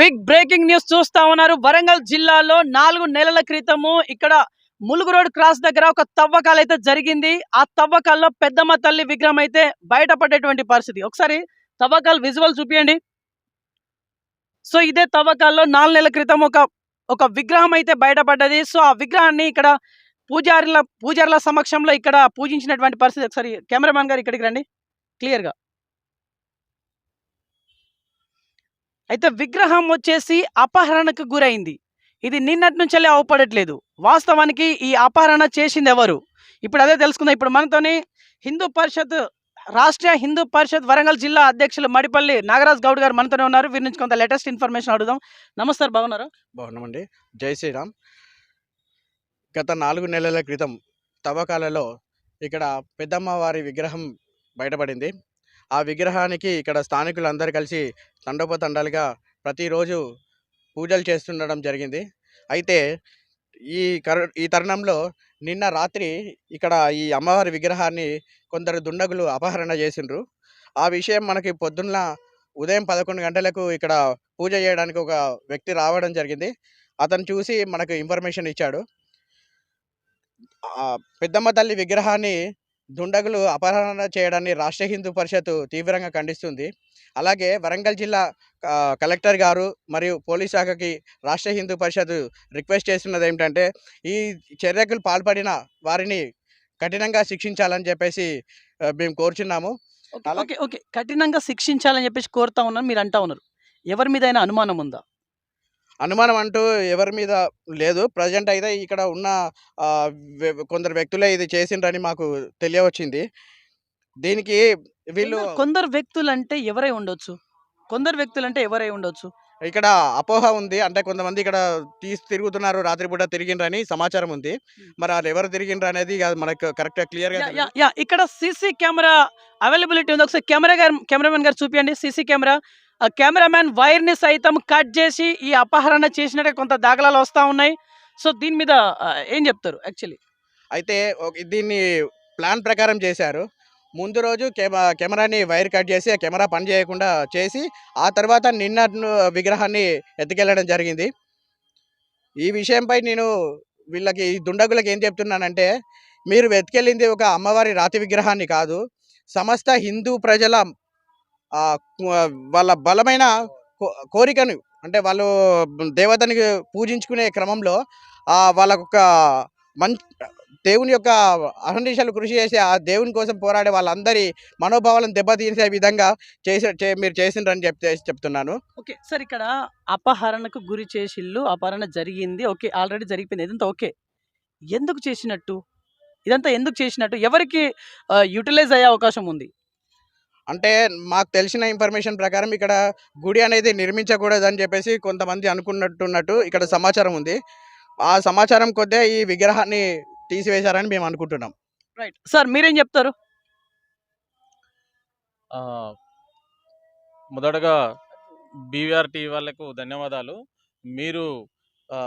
Big breaking news చూస్తా ఉన్నారు. వరంగల్ జిల్లాలో నాలుగు నెలల క్రితము ఇక్కడ ములుగు రోడ్ క్రాస్ దగ్గర ఒక తవ్వకాలు అయితే జరిగింది. ఆ తవ్వకాల్లో పెద్దమ్మ తల్లి విగ్రహం అయితే బయటపడేటువంటి పరిస్థితి. ఒకసారి తవ్వకాలు విజువల్ చూపియండి. సో ఇదే తవ్వకాల్లో నాలుగు నెలల క్రితం ఒక ఒక విగ్రహం అయితే బయటపడ్డది. సో ఆ విగ్రహాన్ని ఇక్కడ పూజారుల పూజారుల సమక్షంలో ఇక్కడ పూజించినటువంటి పరిస్థితి. ఒకసారి కెమెరామ్యాన్ గారు ఇక్కడికి రండి. క్లియర్గా. అయితే విగ్రహం వచ్చేసి అపహరణకు గురైంది. ఇది నిన్నటి నుంచెల్లే అవపడట్లేదు. వాస్తవానికి ఈ అపహరణ చేసింది ఎవరు? ఇప్పుడు అదే తెలుసుకుందాం. ఇప్పుడు మనతోని హిందూ పరిషత్ రాష్ట్రీయ హిందూ పరిషత్ వరంగల్ జిల్లా అధ్యక్షులు మడిపల్లి నాగరాజ్ గౌడ్ గారు మనతోనే ఉన్నారు. వీరి నుంచి కొంత లేటెస్ట్ ఇన్ఫర్మేషన్ అడుగుదాం. నమస్తే బాగున్నారు? బాగున్నామండి. జై శ్రీరామ్. గత నాలుగు నెలల క్రితం తవ్వకాలలో ఇక్కడ పెద్దమ్మవారి విగ్రహం బయటపడింది. ఆ విగ్రహానికి ఇక్కడ స్థానికులందరూ కలిసి తండోపతండాలుగా ప్రతిరోజు పూజలు చేస్తుండడం జరిగింది. అయితే ఈ కరు ఈ తరుణంలో నిన్న రాత్రి ఇక్కడ ఈ అమ్మవారి విగ్రహాన్ని కొందరు దుండగులు అపహరణ చేసిండ్రు. ఆ విషయం మనకి పొద్దున్న ఉదయం పదకొండు గంటలకు ఇక్కడ పూజ చేయడానికి ఒక వ్యక్తి రావడం జరిగింది. అతను చూసి మనకు ఇన్ఫర్మేషన్ ఇచ్చాడు. పెద్దమ్మ తల్లి విగ్రహాన్ని దుండగులు అపహరణ చేయడాన్ని రాష్ట్ర హిందూ పరిషత్ తీవ్రంగా ఖండిస్తుంది. అలాగే వరంగల్ జిల్లా కలెక్టర్ గారు మరియు పోలీస్ శాఖకి రాష్ట్ర హిందూ పరిషత్ రిక్వెస్ట్ చేస్తున్నది ఏమిటంటే ఈ చర్యకు పాల్పడిన వారిని కఠినంగా శిక్షించాలని చెప్పేసి మేము కోరుచున్నాము. ఓకే ఓకే కఠినంగా శిక్షించాలని చెప్పేసి కోరుతా ఉన్నారు మీరు అంటా ఉన్నారు. ఎవరి మీద అనుమానం ఉందా? అనుమానం అంటూ ఎవరి మీద లేదు. ప్రజెంట్ అయితే ఇక్కడ ఉన్న కొందరు వ్యక్తులే ఇది చేసిండ్రని మాకు తెలియవచ్చింది. దీనికి వీళ్ళు కొందరు- వ్యక్తులు అంటే ఎవరై ఉండొచ్చు? కొందరు వ్యక్తులు అంటే ఎవరై ఉండొచ్చు? ఇక్కడ అపోహ ఉంది. అంటే కొంతమంది ఇక్కడ తీసి తిరుగుతున్నారు రాత్రిపూట తిరిగిండ్రని సమాచారం ఉంది. మరి వాళ్ళు ఎవరు తిరిగిండ్రు అనేది మనకు కరెక్ట్ క్లియర్గా ఇక్కడ సీసీ కెమెరా అవైలబిలిటీ ఉంది? ఒకసారి కెమెరా గారు కెమెరామెన్ గారు చూపించండి సీసీ కెమెరా కెమెరామ్యాన్ వైర్ని సైతం కట్ చేసి ఈ అపహరణ చేసినట్టు కొంత దాఖలాలు వస్తూ ఉన్నాయి. సో దీని మీద ఏం చెప్తారు యాక్చువల్లీ? అయితే దీన్ని ప్లాన్ ప్రకారం చేశారు. ముందు రోజు కెమెరా కెమెరాని వైర్ కట్ చేసి ఆ కెమెరా పని చేయకుండా చేసి ఆ తర్వాత నిన్న విగ్రహాన్ని ఎత్తుకెళ్ళడం జరిగింది. ఈ విషయంపై నేను వీళ్ళకి ఈ దుండగులకు ఏం చెప్తున్నానంటే మీరు వెతికెళ్ళింది ఒక అమ్మవారి రాతి విగ్రహాన్ని కాదు. సమస్త హిందూ ప్రజల వాళ్ళ బలమైన కో- కోరికను అంటే వాళ్ళు దేవతని పూజించుకునే క్రమంలో వాళ్ళకొక మం దేవుని యొక్క అహర్నిశలు కృషి చేసి ఆ దేవుని కోసం పోరాడే వాళ్ళందరి మనోభావాలను దెబ్బతీసే విధంగా చేసి చే- మీరు చేసిండ్రని చెప్తే చెప్తున్నాను. ఓకే సార్ ఇక్కడ అపహరణకు గురి చేసిళ్ళు అపహరణ జరిగింది ఓకే ఆల్రెడీ జరిగిపోయింది ఇదంతా ఓకే. ఎందుకు చేసినట్టు? ఇదంతా ఎందుకు చేసినట్టు? ఎవరికి యూటిలైజ్ అయ్యే అవకాశం ఉంది? అంటే మాకు తెలిసిన ఇన్ఫర్మేషన్ ప్రకారం ఇక్కడ గుడి అనేది నిర్మించకూడదని చెప్పేసి కొంతమంది అనుకున్నట్టున్నట్టు ఇక్కడ సమాచారం ఉంది. ఆ సమాచారం కొద్దే ఈ విగ్రహాన్ని తీసివేశారని మేము అనుకుంటున్నాం. రైట్ సార్ మీరేం చెప్తారు? ఆ, మొదటగా బీవీఆర్ టీవీ వాళ్ళకు ధన్యవాదాలు. మీరు ఆ,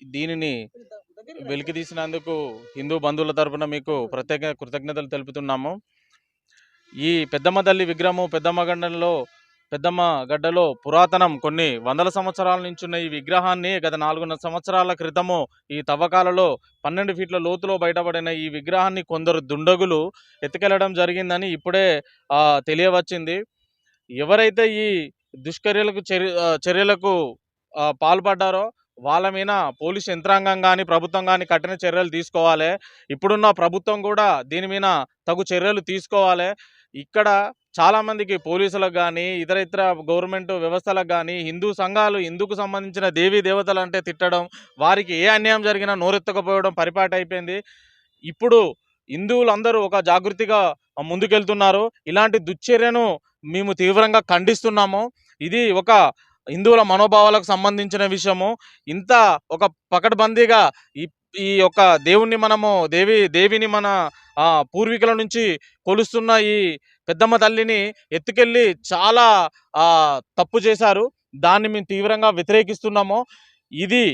దీనిని వెలికి తీసినందుకు హిందూ బంధువుల తరపున మీకు ప్రత్యేక కృతజ్ఞతలు తెలుపుతున్నాము. ఈ పెద్దమ్మ తల్లి విగ్రహము పెద్దమ్మ గడ్డలో పెద్దమ్మ గడ్డలో పురాతనం కొన్ని వందల సంవత్సరాల నుంచి ఉన్న ఈ విగ్రహాన్ని గత నాలుగున్నర సంవత్సరాల క్రితము ఈ తవ్వకాలలో పన్నెండు ఫీట్ల లోతులో బయటపడిన ఈ విగ్రహాన్ని కొందరు దుండగులు ఎత్తుకెళ్ళడం జరిగిందని ఇప్పుడే తెలియవచ్చింది. ఎవరైతే ఈ దుష్కర్యలకు చర్య చర్యలకు పాల్పడ్డారో వాళ్ళ మీద పోలీస్ యంత్రాంగం కానీ ప్రభుత్వం కానీ కఠిన చర్యలు తీసుకోవాలి. ఇప్పుడున్న ప్రభుత్వం కూడా దీని మీద తగు చర్యలు తీసుకోవాలి. ఇక్కడ చాలామందికి పోలీసులకు కానీ ఇతర ఇతర గవర్నమెంట్ వ్యవస్థలకు కానీ హిందూ సంఘాలు హిందూకు సంబంధించిన దేవీ దేవతలు అంటే తిట్టడం వారికి ఏ అన్యాయం జరిగినా నోరెత్తకపోవడం పరిపాటు అయిపోయింది. ఇప్పుడు హిందువులందరూ ఒక జాగృతిగా ముందుకెళ్తున్నారు. ఇలాంటి దుశ్చర్యను మేము తీవ్రంగా ఖండిస్తున్నాము. ఇది ఒక హిందువుల మనోభావాలకు సంబంధించిన విషయము. ఇంత ఒక పకడ్బందీగా ఈ యొక్క దేవుణ్ణి మనము దేవి దేవిని మన పూర్వీకుల నుంచి కొలుస్తున్న ఈ పెద్దమ్మ తల్లిని ఎత్తుకెళ్ళి చాలా తప్పు చేశారు. దాన్ని మేము తీవ్రంగా వ్యతిరేకిస్తున్నాము. ఇది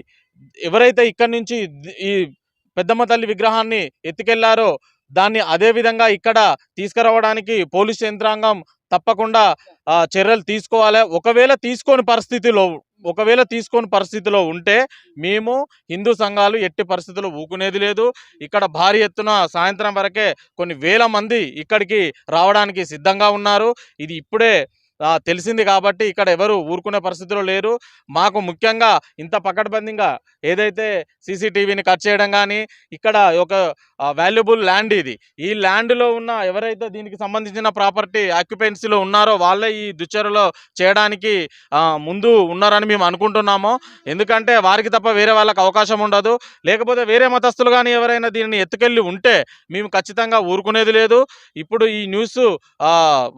ఎవరైతే ఇక్కడి నుంచి ఈ పెద్దమ్మ తల్లి విగ్రహాన్ని ఎత్తుకెళ్ళారో దాన్ని అదే విధంగా ఇక్కడ తీసుకురావడానికి పోలీస్ యంత్రాంగం తప్పకుండా చర్యలు తీసుకోవాలి. ఒకవేళ తీసుకోని పరిస్థితిలో ఒకవేళ తీసుకొని పరిస్థితిలో ఉంటే మేము హిందూ సంఘాలు ఎట్టి పరిస్థితులు ఊకునేది లేదు. ఇక్కడ భారీ ఎత్తున సాయంత్రం వరకే కొన్ని వేల మంది ఇక్కడికి రావడానికి సిద్ధంగా ఉన్నారు. ఇది ఇప్పుడే తెలిసింది కాబట్టి ఇక్కడ ఎవరు ఊరుకునే పరిస్థితిలో లేరు. మాకు ముఖ్యంగా ఇంత పకడ్బందీగా ఏదైతే సీసీటీవీని కట్ చేయడం కానీ ఇక్కడ ఒక వాల్యుబుల్ ల్యాండ్ ఇది. ఈ ల్యాండ్లో ఉన్న ఎవరైతే దీనికి సంబంధించిన ప్రాపర్టీ ఆక్యుపెన్సీలో ఉన్నారో వాళ్ళే ఈ దుచ్చరులో చేయడానికి ముందు ఉన్నారని మేము అనుకుంటున్నాము. ఎందుకంటే వారికి తప్ప వేరే వాళ్ళకి అవకాశం ఉండదు. లేకపోతే వేరే మతస్థులు కానీ ఎవరైనా దీనిని ఎత్తుకెళ్ళి ఉంటే మేము ఖచ్చితంగా ఊరుకునేది లేదు. ఇప్పుడు ఈ న్యూస్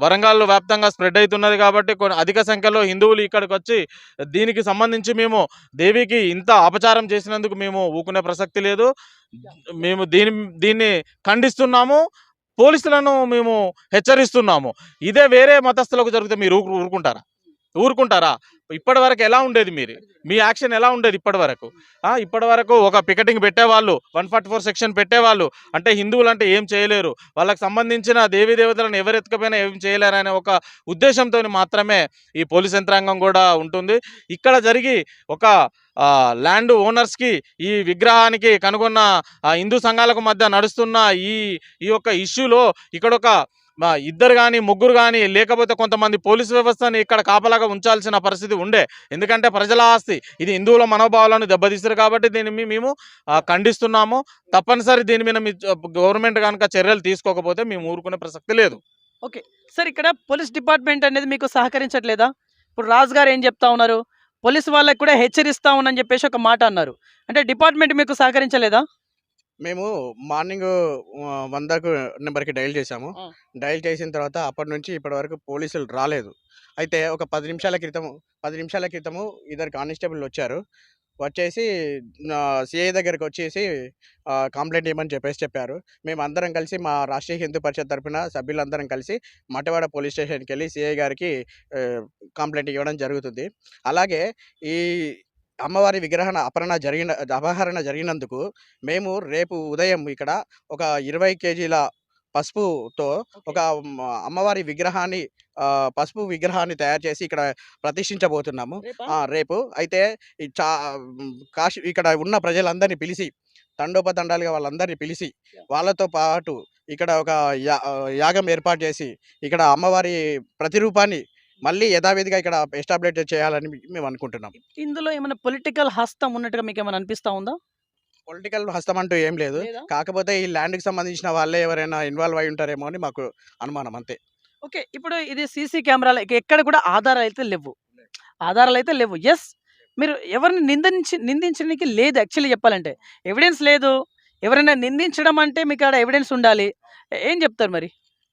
వరంగల్ వ్యాప్తంగా స్ప్రెడ్ అవుతున్నది కాబట్టి కొన్ని అధిక సంఖ్యలో హిందువులు ఇక్కడికి వచ్చి దీనికి సంబంధించి మేము దేవికి ఇంత అపచారం చేసినందుకు మేము ఊకునే ప్రసక్తి లేదు. మేము దీని దీన్ని ఖండిస్తున్నాము పోలీసులను మేము హెచ్చరిస్తున్నాము. ఇదే వేరే మతస్థులకు జరిగితే మీరు ఊరు ఊరుకుంటారా? ఊరుకుంటారా? ఇప్పటి వరకు ఎలా ఉండేది మీరు మీ యాక్షన్ ఎలా ఉండేది ఇప్పటి వరకు? ఇప్పటి వరకు ఒక పికెటింగ్ పెట్టేవాళ్ళు వన్ ఫార్టీ ఫోర్ సెక్షన్ పెట్టేవాళ్ళు. అంటే హిందువులు అంటే ఏం చేయలేరు. వాళ్ళకి సంబంధించిన దేవీ దేవతలను ఎవరెత్తుకపోయినా ఏం చేయలేరు అనే ఒక ఉద్దేశంతో మాత్రమే ఈ పోలీస్ యంత్రాంగం కూడా ఉంటుంది. ఇక్కడ జరిగి ఒక ల్యాండ్ ఓనర్స్కి ఈ విగ్రహానికి కనుగొన్న హిందూ సంఘాలకు మధ్య నడుస్తున్న ఈ ఈ యొక్క ఇష్యూలో ఇక్కడ ఒక ఇద్దరు కానీ ముగ్గురు కానీ లేకపోతే కొంతమంది పోలీసు వ్యవస్థని ఇక్కడ కాపలాగా ఉంచాల్సిన పరిస్థితి ఉండే. ఎందుకంటే ప్రజల ఆస్తి. ఇది హిందువుల మనోభావాలను దెబ్బతీస్తారు కాబట్టి దీన్ని మేము ఖండిస్తున్నాము. తప్పనిసరి దీని మీద మీ గవర్నమెంట్ కనుక చర్యలు తీసుకోకపోతే మేము ఊరుకునే ప్రసక్తి లేదు. ఓకే. సార్ ఇక్కడ పోలీస్ డిపార్ట్మెంట్ అనేది మీకు సహకరించట్లేదా? ఇప్పుడు రాజు గారు ఏం చెప్తా ఉన్నారు? పోలీస్ వాళ్ళకి కూడా హెచ్చరిస్తా ఉన్నని చెప్పేసి ఒక మాట అన్నారు. అంటే డిపార్ట్మెంట్ మీకు సహకరించలేదా? మేము మార్నింగ్ వందకు నెంబర్కి డైల్ చేసాము ఆ. డైల్ చేసిన తర్వాత అప్పటి నుంచి ఇప్పటి వరకు పోలీసులు రాలేదు. అయితే ఒక పది నిమిషాల క్రితము పది నిమిషాల క్రితము ఇద్దరు కానిస్టేబుల్ వచ్చారు. వచ్చేసి సిఐ దగ్గరికి వచ్చేసి కంప్లైంట్ ఇవ్వమని చెప్పేసి చెప్పారు. మేము అందరం కలిసి మా రాష్ట్రీయ హిందూ పరిషత్ తరపున సభ్యులందరం కలిసి మటవాడ పోలీస్ స్టేషన్కి వెళ్ళి సిఐ గారికి కంప్లైంట్ ఇవ్వడం జరుగుతుంది. అలాగే ఈ అమ్మవారి విగ్రహణ అపహరణ జరిగిన అపహరణ జరిగినందుకు మేము రేపు ఉదయం ఇక్కడ ఒక ఇరవై కేజీల పసుపుతో ఒక అమ్మవారి విగ్రహాన్ని పసుపు విగ్రహాన్ని తయారు చేసి ఇక్కడ ప్రతిష్ఠించబోతున్నాము. రేపు? అయితే చా కాశీ ఇక్కడ ఉన్న ప్రజలందరినీ పిలిచి తండోపతండాలుగా వాళ్ళందరినీ పిలిచి వాళ్ళతో పాటు ఇక్కడ ఒక యాగం ఏర్పాటు చేసి ఇక్కడ అమ్మవారి ప్రతిరూపాన్ని మళ్ళీ యథావిధిగా ఇక్కడ ఎస్టాబ్లిష్ చేయాలని మేము అనుకుంటున్నాం. ఇందులో ఏమైనా పొలిటికల్ హస్తం ఉన్నట్టుగా మీకు ఏమైనా అనిపిస్తా ఉందా? పొలిటికల్ హస్తం అంటూ ఏం లేదు? కాకపోతే ఈ ల్యాండ్కి సంబంధించిన వాళ్ళే ఎవరైనా ఇన్వాల్వ్ అయి ఉంటారేమో అని మాకు అనుమానం అంతే. ఓకే ఇప్పుడు ఇది సీసీ కెమెరాలు ఎక్కడ కూడా ఆధారాలు అయితే లేవు. ఆధారాలు అయితే లేవు. ఎస్ మీరు ఎవరిని నిందించి నిందించడానికి లేదు యాక్చువల్లీ చెప్పాలంటే. ఎవిడెన్స్ లేదు. ఎవరైనా నిందించడం అంటే మీకు ఆడ ఎవిడెన్స్ ఉండాలి. ఏం చెప్తారు మరి?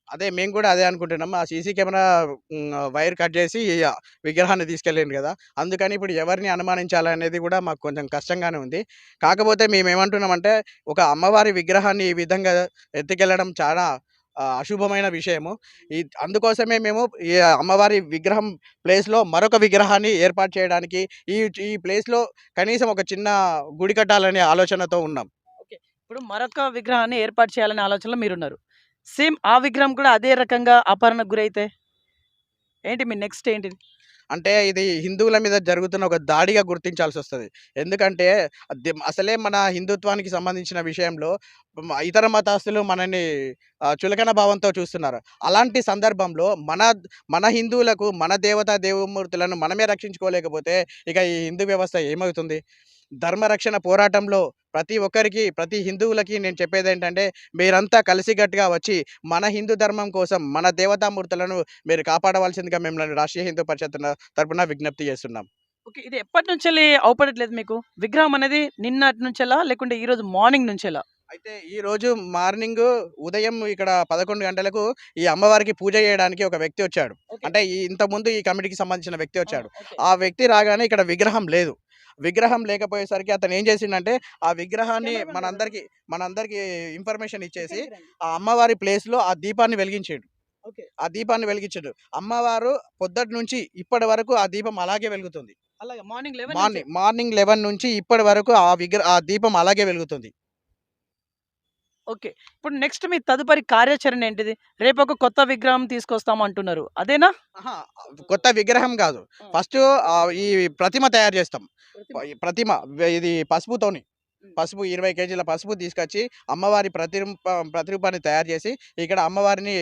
అదే మేము కూడా అదే అనుకుంటున్నాం. ఆ సీసీ కెమెరా వైర్ కట్ చేసి విగ్రహాన్ని తీసుకెళ్ళింది కదా! అందుకని ఇప్పుడు ఎవరిని అనుమానించాలనేది కూడా మాకు కొంచెం కష్టంగానే ఉంది. కాకపోతే మేము ఏమంటున్నామంటే ఒక అమ్మవారి విగ్రహాన్ని ఈ విధంగా ఎత్తుకెళ్ళడం చాలా అశుభమైన విషయము. ఈ అందుకోసమే మేము ఈ అమ్మవారి విగ్రహం ప్లేస్లో మరొక విగ్రహాన్ని ఏర్పాటు చేయడానికి ఈ ఈ ప్లేస్లో కనీసం ఒక చిన్న గుడి కట్టాలనే ఆలోచనతో ఉన్నాం. ఇప్పుడు మరొక విగ్రహాన్ని ఏర్పాటు చేయాలనే ఆలోచనలో మీరున్నారు. సేమ్ ఆ విగ్రహం కూడా అదే రకంగా అపహరణకు గురైతే? ఏంటి మీ నెక్స్ట్ ఏంటి అంటే ఇది హిందువుల మీద జరుగుతున్న ఒక దాడిగా గుర్తించాల్సి వస్తుంది ఎందుకంటే అసలే మన హిందుత్వానికి సంబంధించిన విషయంలో ఇతర మతస్థులు మనని చులకన భావంతో చూస్తున్నారు. అలాంటి సందర్భంలో మన మన హిందువులకు మన దేవతా దేవమూర్తులను మనమే రక్షించుకోలేకపోతే ఇక ఈ హిందూ వ్యవస్థ ఏమవుతుంది? ధర్మరక్షణ పోరాటంలో ప్రతి ఒక్కరికి ప్రతి హిందువులకి నేను చెప్పేది ఏంటంటే మీరంతా కలిసికట్టుగా వచ్చి మన హిందూ ధర్మం కోసం మన దేవతామూర్తులను మీరు కాపాడవలసిందిగా మిమ్మల్ని రాష్ట్రీయ హిందూ పరిషత్ తరపున విజ్ఞప్తి చేస్తున్నాం. ఓకే ఇది ఎప్పటి నుంచి అవపడట్లేదు మీకు? విగ్రహం అనేది నిన్నటి నుంచెలా లేకుంటే ఈ రోజు మార్నింగ్ నుంచెలా అయితే ఈ రోజు మార్నింగ్ ఉదయం ఇక్కడ పదకొండు గంటలకు ఈ అమ్మవారికి పూజ చేయడానికి ఒక వ్యక్తి వచ్చాడు. అంటే ఈ ఇంతకుముందు ఈ కమిటీకి సంబంధించిన వ్యక్తి వచ్చాడు. ఆ వ్యక్తి రాగానే ఇక్కడ విగ్రహం లేదు. విగ్రహం లేకపోయేసరికి అతను ఏం చేసిండంటే ఆ విగ్రహాన్ని మనందరికి మనందరికి ఇన్ఫర్మేషన్ ఇచ్చేసి ఆ అమ్మవారి ప్లేస్లో ఆ దీపాన్ని వెలిగించాడు. ఆ దీపాన్ని వెలిగించాడు. అమ్మవారు పొద్దుటి నుంచి ఇప్పటి వరకు ఆ దీపం అలాగే వెలుగుతుంది. మార్నింగ్ మార్నింగ్ లెవెన్ నుంచి ఇప్పటి వరకు ఆ విగ్రహ ఆ దీపం అలాగే వెలుగుతుంది. ఓకే. ఇప్పుడు నెక్స్ట్ మీ తదుపరి కార్యాచరణ ఏంటిది? రేపు ఒక కొత్త విగ్రహం తీసుకొస్తాం అంటున్నారు. అదేనా? కొత్త విగ్రహం కాదు. ఫస్ట్ ఈ ప్రతిమ తయారు చేస్తాం. ప్రతిమ. ఇది పసుపుతోని. పసుపు ఇరవై కేజీల పసుపు తీసుకొచ్చి అమ్మవారి ప్రతిరూప ప్రతిరూపాన్ని తయారు చేసి ఇక్కడ అమ్మవారిని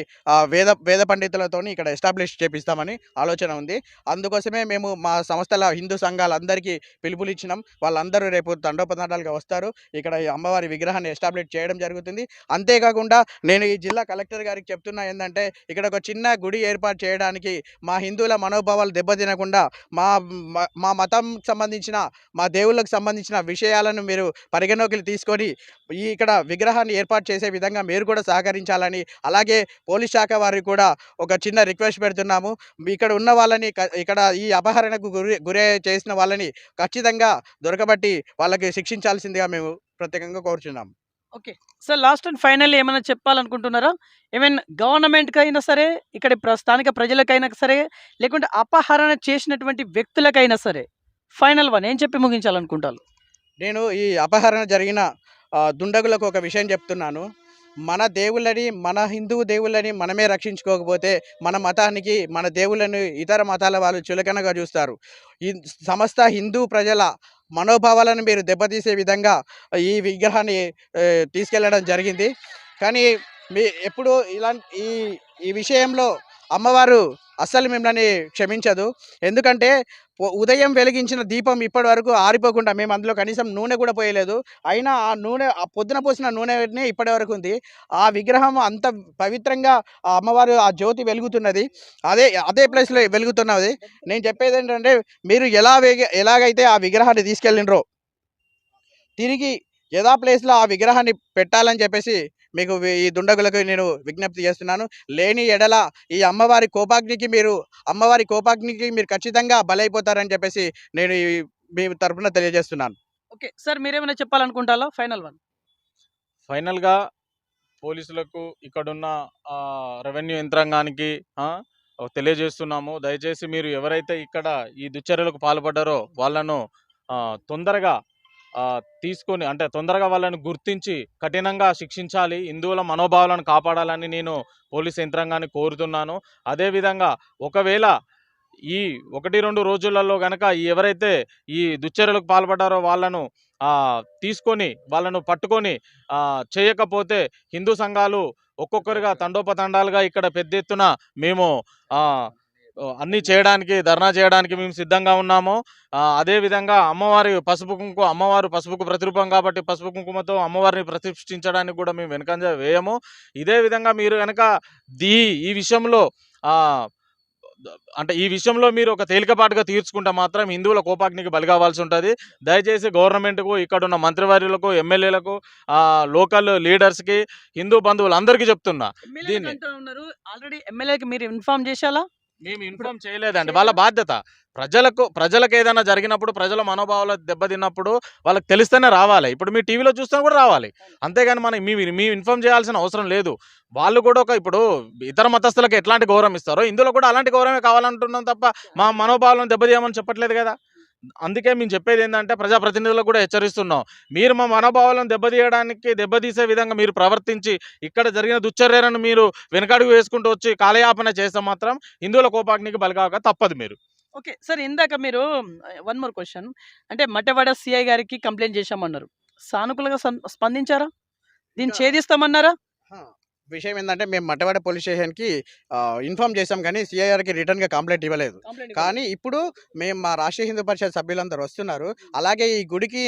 వేద వేద పండితులతో ఇక్కడ ఎస్టాబ్లిష్ చేపిస్తామని ఆలోచన ఉంది. అందుకోసమే మేము మా సంస్థల హిందూ సంఘాలందరికీ పిలుపులు ఇచ్చినాం. వాళ్ళందరూ రేపు తండోపతండాలుగా వస్తారు. ఇక్కడ ఈ అమ్మవారి విగ్రహాన్ని ఎస్టాబ్లిష్ చేయడం జరుగుతుంది. అంతేకాకుండా నేను ఈ జిల్లా కలెక్టర్ గారికి చెప్తున్నా ఏంటంటే ఇక్కడ ఒక చిన్న గుడి ఏర్పాటు చేయడానికి మా హిందువుల మనోభావాలు దెబ్బతినకుండా మా మా- మా మతం సంబంధించిన మా దేవుళ్ళకు సంబంధించిన విషయాలను మీరు పరిగణలోకి తీసుకొని ఈ ఇక్కడ విగ్రహాన్ని ఏర్పాటు చేసే విధంగా మీరు కూడా సహకరించాలని అలాగే పోలీస్ శాఖ వారికి కూడా ఒక చిన్న రిక్వెస్ట్ పెడుతున్నాము. ఇక్కడ ఉన్న వాళ్ళని ఇక్కడ ఈ అపహరణకు గురి గురి చేసిన వాళ్ళని ఖచ్చితంగా దొరకబట్టి వాళ్ళకి శిక్షించాల్సిందిగా మేము ప్రత్యేకంగా కోరుచున్నాము. సార్ లాస్ట్ అండ్ ఫైనల్ ఏమైనా చెప్పాలనుకుంటున్నారా? ఈవెన్ గవర్నమెంట్కి అయినా సరే ఇక్కడ ప్ర- స్థానిక ప్రజలకైనా సరే లేకుంటే అపహరణ చేసినటువంటి వ్యక్తులకైనా సరే ఫైనల్ వన్ ఏం చెప్పి ముగించాలనుకుంటారు? నేను ఈ అపహరణ జరిగిన దుండగులకు ఒక విషయం చెప్తున్నాను. మన దేవుళ్ళని మన హిందూ దేవుళ్ళని మనమే రక్షించుకోకపోతే మన మతానికి మన దేవుళ్ళని ఇతర మతాల వాళ్ళు చులకనగా చూస్తారు. ఈ సమస్త హిందూ ప్రజల మనోభావాలను మీరు దెబ్బతీసే విధంగా ఈ విగ్రహాన్ని తీసుకెళ్ళడం తీసుకెళ్ళడం జరిగింది. కానీ మీ ఎప్పుడు ఇలా ఈ ఈ విషయంలో అమ్మవారు అస్సలు మిమ్మల్ని క్షమించదు. ఎందుకంటే ఉదయం వెలిగించిన దీపం ఇప్పటి వరకు ఆరిపోకుండా మేము అందులో కనీసం నూనె కూడా పోయలేదు. అయినా ఆ నూనె ఆ పొద్దున పోసిన నూనెనే ఇప్పటి వరకు ఉంది. ఆ విగ్రహం అంత పవిత్రంగా ఆ అమ్మవారు ఆ జ్యోతి వెలుగుతున్నది. అదే అదే ప్లేస్లో వెలుగుతున్నది. నేను చెప్పేది ఏంటంటే మీరు ఎలా ఎలాగైతే ఆ విగ్రహాన్ని తీసుకెళ్ళినరో తిరిగి యథా ప్లేస్లో ఆ విగ్రహాన్ని పెట్టాలని చెప్పేసి మీకు ఈ దుండగులకు నేను విజ్ఞప్తి చేస్తున్నాను. లేని ఎడల ఈ అమ్మవారి కోపాగ్నికి మీరు అమ్మవారి కోపాగ్నికి మీరు ఖచ్చితంగా బలైపోతారని చెప్పేసి నేను ఈ మీ తరపున తెలియజేస్తున్నాను. ఓకే. సార్ మీరేమైనా చెప్పాలనుకుంటారా? Final one. ఫైనల్గా పోలీసులకు ఇక్కడున్న ఆ, రెవెన్యూ యంత్రాంగానికి ఆ, తెలియజేస్తున్నాము. దయచేసి మీరు ఎవరైతే ఇక్కడ ఈ దుశ్చర్యలకు పాల్పడ్డారో వాళ్ళను తొందరగా తీసుకొని అంటే తొందరగా వాళ్ళని గుర్తించి కఠినంగా శిక్షించాలి హిందువుల మనోభావాలను కాపాడాలని నేను పోలీస్ యంత్రాంగాన్ని కోరుతున్నాను. అదేవిధంగా ఒకవేళ ఈ ఒకటి రెండు రోజులలో కనుక ఎవరైతే ఈ దుశ్చర్యలకు పాల్పడ్డారో వాళ్ళను తీసుకొని వాళ్ళను పట్టుకొని చేయకపోతే హిందూ సంఘాలు ఒక్కొక్కరుగా తండోపతండాలుగా ఇక్కడ పెద్ద ఎత్తున మేము అన్నీ చేయడానికి ధర్నా చేయడానికి మేము సిద్ధంగా ఉన్నాము. అదేవిధంగా అమ్మవారి పసుపు కుంకుమ అమ్మవారు పసుపుకు ప్రతిరూపం కాబట్టి పసుపు కుంకుమతో అమ్మవారిని ప్రతిష్ఠించడానికి కూడా మేము వెనకంజ వేయము. ఇదే విధంగా మీరు కనుక దీ ఈ విషయంలో అంటే ఈ విషయంలో మీరు ఒక తేలికపాటుగా తీర్చుకుంటే మాత్రం హిందువుల కోపాగ్నికి బలి కావాల్సి ఉంటుంది. దయచేసి గవర్నమెంట్కు ఇక్కడున్న మంత్రివర్యులకు ఎమ్మెల్యేలకు లోకల్ లీడర్స్కి హిందూ బంధువులందరికీ చెప్తున్నా. దీన్ని- ఉన్నారు. ఆల్రెడీ ఎమ్మెల్యేకి మీరు ఇన్ఫార్మ్ చేశాలా మేము ఇన్ఫార్మ్ చేయలేదండి. వాళ్ళ బాధ్యత. ప్రజలకు ప్రజలకు ఏదైనా జరిగినప్పుడు ప్రజల మనోభావాలు దెబ్బతిన్నప్పుడు వాళ్ళకి తెలిస్తేనే రావాలి. ఇప్పుడు మీ టీవీలో చూస్తే కూడా రావాలి. అంతేగాని మనం మీ మీ ఇన్ఫార్మ్ చేయాల్సిన అవసరం లేదు. వాళ్ళు కూడా ఒక ఇప్పుడు ఇతర మతస్థులకు ఎట్లాంటి గౌరవం ఇస్తారో ఇందులో కూడా అలాంటి గౌరవమే కావాలంటున్నాం తప్ప మా మనోభావాలను దెబ్బతీయమని చెప్పట్లేదు కదా? అందుకే మేము చెప్పేది ఏంటంటే ప్రజాప్రతినిధులకు కూడా హెచ్చరిస్తున్నాం. మీరు మా మనోభావాలను దెబ్బతీయడానికి దెబ్బతీసే విధంగా మీరు ప్రవర్తించి ఇక్కడ జరిగిన దుశ్చర్యలను మీరు వెనకడుగు వేసుకుంటూ వచ్చి కాలయాపన చేస్తే మాత్రం హిందువుల కోపాగ్నికి బలికాక తప్పదు మీరు. ఓకే సార్ ఇందాక మీరు వన్ మోర్ క్వశ్చన్. అంటే మట్టవాడ సిఐ గారికి కంప్లైంట్ చేశామన్నారు. సానుకూలంగా స్పందించారా? దీన్ని ఛేదిస్తామన్నారా? విషయం ఏంటంటే మేము మట్టవాడ పోలీస్ స్టేషన్కి ఇన్ఫామ్ చేసాం కానీ సిఐఆర్కి రిటర్న్గా కంప్లైంట్ ఇవ్వలేదు. కానీ ఇప్పుడు మేము మా రాష్ట్రీయ హిందూ పరిషత్ సభ్యులందరూ వస్తున్నారు. అలాగే ఈ గుడికి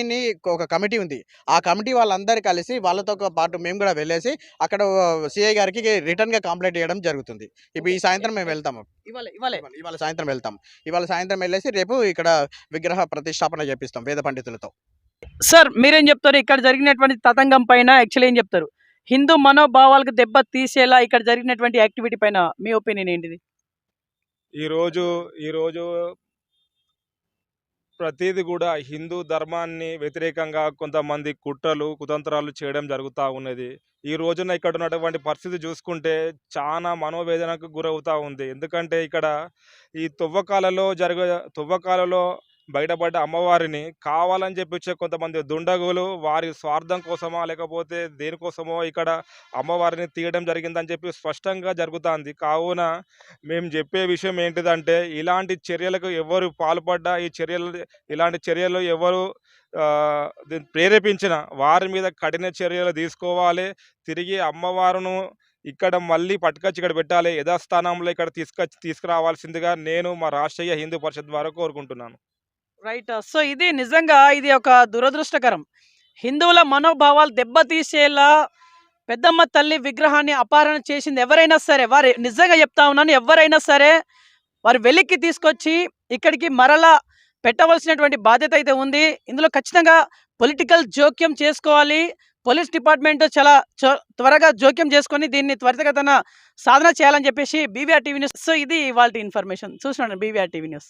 ఒక కమిటీ ఉంది. ఆ కమిటీ వాళ్ళందరూ కలిసి వాళ్ళతో పాటు మేము కూడా వెళ్ళేసి అక్కడ సిఐ గారికి రిటర్న్గా కంప్లైంట్ ఇవ్వడం జరుగుతుంది. ఇప్పుడు ఈ సాయంత్రం మేము వెళ్తాము ఇవాళ సాయంత్రం వెళ్తాం. ఇవాళ సాయంత్రం వెళ్ళేసి రేపు ఇక్కడ విగ్రహ ప్రతిష్టాపన చేపిస్తాం వేద పండితులతో. సార్ మీరేం చెప్తారు? ఇక్కడ జరిగినటువంటి తతంగం పైన యాక్చువల్లీ ఏం చెప్తారు? హిందూ మనోభావాలకు దెబ్బ తీసేలా ఇక్కడ జరిగినటువంటి యాక్టివిటీ పైన మీ ఒపీనియన్ ఏంటిది? ఈరోజు ఈరోజు ప్రతిది కూడా హిందూ ధర్మాన్ని వ్యతిరేకంగా కొంతమంది కుట్రలు కుతంత్రాలు చేయడం జరుగుతూ ఉన్నది. ఈ రోజున ఇక్కడ ఉన్నటువంటి పరిస్థితి చూసుకుంటే చాలా మనోవేదనకు గురవుతూ ఉంది. ఎందుకంటే ఇక్కడ ఈ తువ్వకాలలో జరగ తువ్వకాలలో బయటపడ్డ అమ్మవారిని కావాలని చెప్పి వచ్చే కొంతమంది దుండగులు వారి స్వార్థం కోసమా లేకపోతే దేనికోసమో ఇక్కడ అమ్మవారిని తీయడం జరిగిందని చెప్పి స్పష్టంగా జరుగుతుంది. కావున మేము చెప్పే విషయం ఏంటిదంటే ఇలాంటి చర్యలకు ఎవరు పాల్పడ్డా ఈ చర్యలు ఇలాంటి చర్యలు ఎవరు దీన్ని ప్రేరేపించిన వారి మీద కఠిన చర్యలు తీసుకోవాలి. తిరిగి అమ్మవారును ఇక్కడ మళ్ళీ పట్టుకొచ్చి ఇక్కడ పెట్టాలి. యథాస్థానంలో ఇక్కడ తీసుకొచ్చి తీసుకురావాల్సిందిగా నేను మా రాష్ట్రీయ హిందూ పరిషత్ ద్వారా కోరుకుంటున్నాను. రైట్. సో ఇది నిజంగా ఇది ఒక దురదృష్టకరం. హిందువుల మనోభావాలు దెబ్బతీసేలా పెద్దమ్మ తల్లి విగ్రహాన్ని అపహరణ చేసింది ఎవరైనా సరే వారు నిజంగా చెప్తా ఉన్నాను ఎవరైనా సరే వారు వెలిక్కి తీసుకొచ్చి ఇక్కడికి మరలా పెట్టవలసినటువంటి బాధ్యత అయితే ఉంది. ఇందులో ఖచ్చితంగా పొలిటికల్ జోక్యం చేసుకోవాలి. పోలీస్ డిపార్ట్మెంట్ చాలా త్వరగా జోక్యం చేసుకొని దీన్ని త్వరితగతన సాధన చేయాలని చెప్పేసి బీవీఆర్ టీవీ న్యూస్. సో ఇది వాళ్ళ ఇన్ఫర్మేషన్. చూసినాను బీవీఆర్ టీవీ న్యూస్.